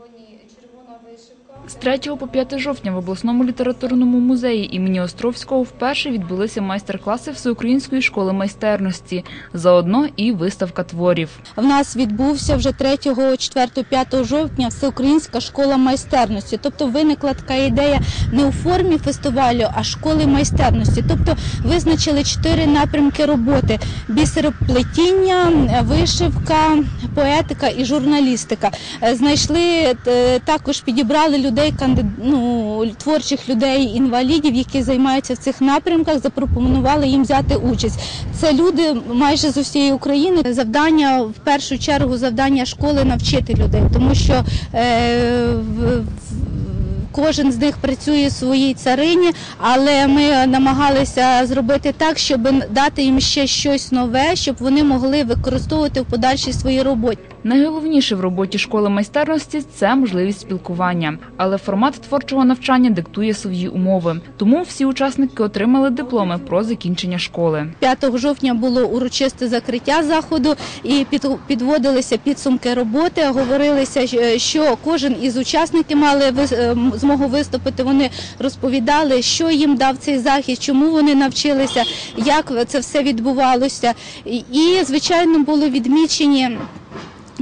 червоні, червона вишивка. З 3 по 5 жовтня в обласному літературному музеї імені Островського вперше відбулися майстер-класи всеукраїнської школи майстерності. Заодно і виставка творів. В нас відбувся вже 3, 4, 5 жовтня всеукраїнська школа майстерності. Тобто виникла така ідея не у формі фестивалю, а школи майстерності. Тобто визначили чотири напрямки роботи: бісероплетіння, вишивка, поетика і журналістика. Е, Знайшли е, також підібрали людей, ну, творчих людей, інвалідів, які займаються в цих напрямках, запропонували їм взяти участь. Це люди майже з усієї України. Завдання в першу чергу завдання школи навчити людей, тому що е, в- Кожен з них працює в своїй царині, але ми намагалися зробити так, щоб дати їм ще щось нове, щоб вони могли використовувати в подальшій своїй роботі. Найголовніше в роботі школи майстерності це можливість спілкування, але формат творчого навчання диктує свої умови. Тому всі учасники отримали дипломи про закінчення школи. 5 жовтня було урочисте закриття заходу і підводилися підсумки роботи. Говорилося, е, що кожен із учасників мали е, змогу виступити. Вони розповідали, що їм дав цей захід, чому вони навчилися, як це все відбувалося. І, звичайно, були відмічені.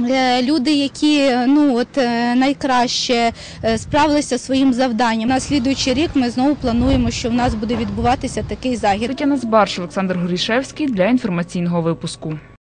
е, Люди, які ну от е, найкраще е, справилися своїм завданням. На слідуючий рік ми знову плануємо, що в нас буде відбуватися такий захід. Тетяна Збарш, Олександр Горішевський для інформаційного випуску.